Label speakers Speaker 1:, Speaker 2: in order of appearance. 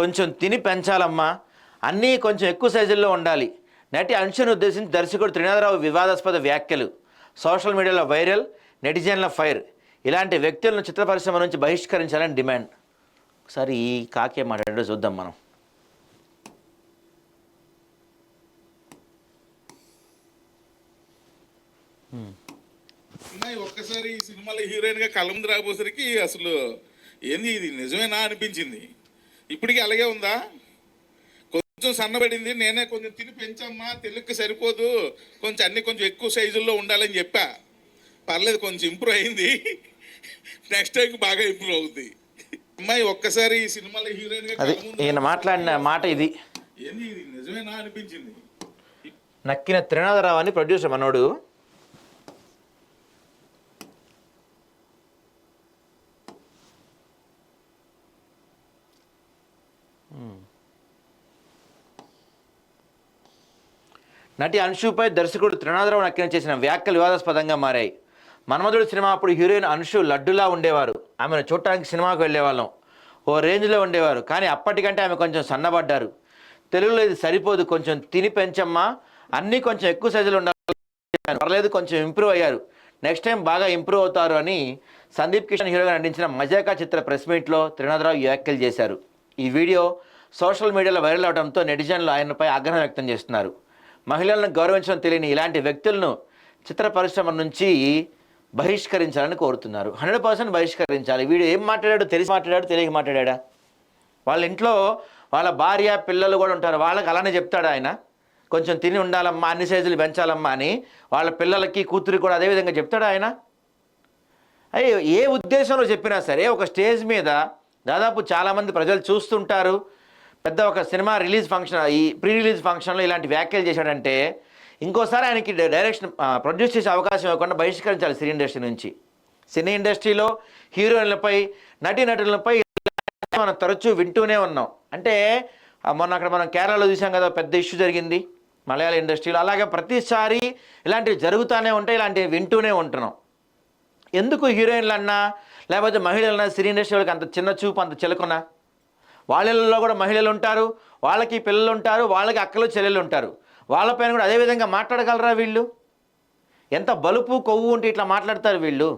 Speaker 1: కొంచెం తిని పెంచాలమ్మా. అన్నీ కొంచెం ఎక్కువ సైజుల్లో ఉండాలి. నటి అంశను ఉద్దేశించి దర్శకుడు త్రినాథరావు వివాదాస్పద వ్యాఖ్యలు. సోషల్ మీడియాలో వైరల్ నెటిజన్ల ఫైర్. ఇలాంటి వ్యక్తులను చిత్ర పరిశ్రమ నుంచి బహిష్కరించాలని డిమాండ్. ఒకసారి ఈ కాకే మాట్లాడో చూద్దాం మనం.
Speaker 2: ఒక్కసారి ఈ సినిమాలో హీరోయిన్గా కళ్ళముందు రాకపోసరికి అసలు ఏంది ఇది? నిజమేనా అనిపించింది? ఇప్పటికీ అలాగే ఉందా? కొంచెం సన్నబడింది నేనే కొంచెం తిని పెంచమ్మా తెలుగుకి సరిపోదు కొంచెం అన్ని కొంచెం ఎక్కువ సైజుల్లో ఉండాలని చెప్పా. పర్లేదు కొంచెం ఇంప్రూవ్ అయింది. నెక్స్ట్ టైంకి బాగా ఇంప్రూవ్ అవుద్ది. అమ్మాయి ఒక్కసారి ఈ సినిమాలో హీరోయిన్
Speaker 1: ఈయన మాట్లాడిన మాట ఇది.
Speaker 2: ఏంది ఇది? నిజమేనా అనిపించింది?
Speaker 1: నక్కిన త్రినాథరావు అని ప్రొడ్యూసర్ మనోడు నటి అంశుపై దర్శకుడు త్రినాథరావు నక్కిన చేసిన వ్యాఖ్యలు వివాదాస్పదంగా మారాయి. మన్మధుడు సినిమా అప్పుడు హీరోయిన్ అంశు లడ్డులా ఉండేవారు. ఆమెను చూడటానికి సినిమాకు వెళ్ళేవాళ్ళం. ఓ రేంజ్లో ఉండేవారు. కానీ అప్పటికంటే ఆమె కొంచెం సన్నబడ్డారు. తెలుగులో ఇది సరిపోదు. కొంచెం తిని పెంచమ్మా. అన్నీ కొంచెం ఎక్కువ సైజులు ఉండాలి పర్లేదు కొంచెం ఇంప్రూవ్ అయ్యారు. నెక్స్ట్ టైం బాగా ఇంప్రూవ్ అవుతారు అని సందీప్ కిషన్ హీరోగా నటించిన మజాకా చిత్ర ప్రెస్ మీట్లో త్రినాథరావు వ్యాఖ్యలు చేశారు. ఈ వీడియో సోషల్ మీడియాలో వైరల్ అవడంతో నెటిజన్లు ఆయనపై ఆగ్రహం వ్యక్తం చేస్తున్నారు. మహిళలను గౌరవించడం తెలియని ఇలాంటి వ్యక్తులను చిత్ర పరిశ్రమ నుంచి బహిష్కరించాలని కోరుతున్నారు. హండ్రెడ్ పర్సెంట్ బహిష్కరించాలి. వీడు ఏం మాట్లాడాడు తెలిసి మాట్లాడాడు తెలియక మాట్లాడా వాళ్ళ ఇంట్లో వాళ్ళ భార్య పిల్లలు కూడా ఉంటారు. వాళ్ళకి అలానే చెప్తాడు ఆయన. కొంచెం తిని ఉండాలమ్మా అన్ని సైజులు పెంచాలమ్మా అని వాళ్ళ పిల్లలకి కూతురికి కూడా అదే విధంగా చెప్తాడు ఆయన. అయ్యో ఏ ఉద్దేశంలో చెప్పినా సరే ఒక స్టేజ్ మీద దాదాపు చాలామంది ప్రజలు చూస్తుంటారు. పెద్ద ఒక సినిమా రిలీజ్ ఫంక్షన్ ఈ ప్రీ రిలీజ్ ఫంక్షన్లో ఇలాంటి వ్యాఖ్యలు చేశాడంటే ఇంకోసారి ఆయనకి డైరెక్షన్ ప్రొడ్యూస్ చేసే అవకాశం ఇవ్వకుండా బహిష్కరించాలి సినీ ఇండస్ట్రీ నుంచి. సినీ ఇండస్ట్రీలో హీరోయిన్లపై నటీనటులపై మనం తరచూ వింటూనే ఉన్నాం. అంటే మొన్న అక్కడ మనం కేరళలో చూసాం కదా పెద్ద ఇష్యూ జరిగింది మలయాళ ఇండస్ట్రీలో. అలాగే ప్రతిసారి ఇలాంటివి జరుగుతూనే ఉంటాయి ఇలాంటివి వింటూనే ఉంటున్నాం. ఎందుకు హీరోయిన్లు అన్నా లేకపోతే మహిళలన్నా సినీ వాళ్ళకి అంత చిన్న చూపు అంత చిలకున్నా వాళ్ళల్లో కూడా మహిళలు ఉంటారు వాళ్ళకి పిల్లలు ఉంటారు వాళ్ళకి అక్కలు చెల్లెలు ఉంటారు వాళ్ళపైన కూడా అదే విధంగా మాట్లాడగలరా వీళ్ళు? ఎంత బలుపు కొవ్వు ఉంటే ఇట్లా మాట్లాడతారు వీళ్ళు?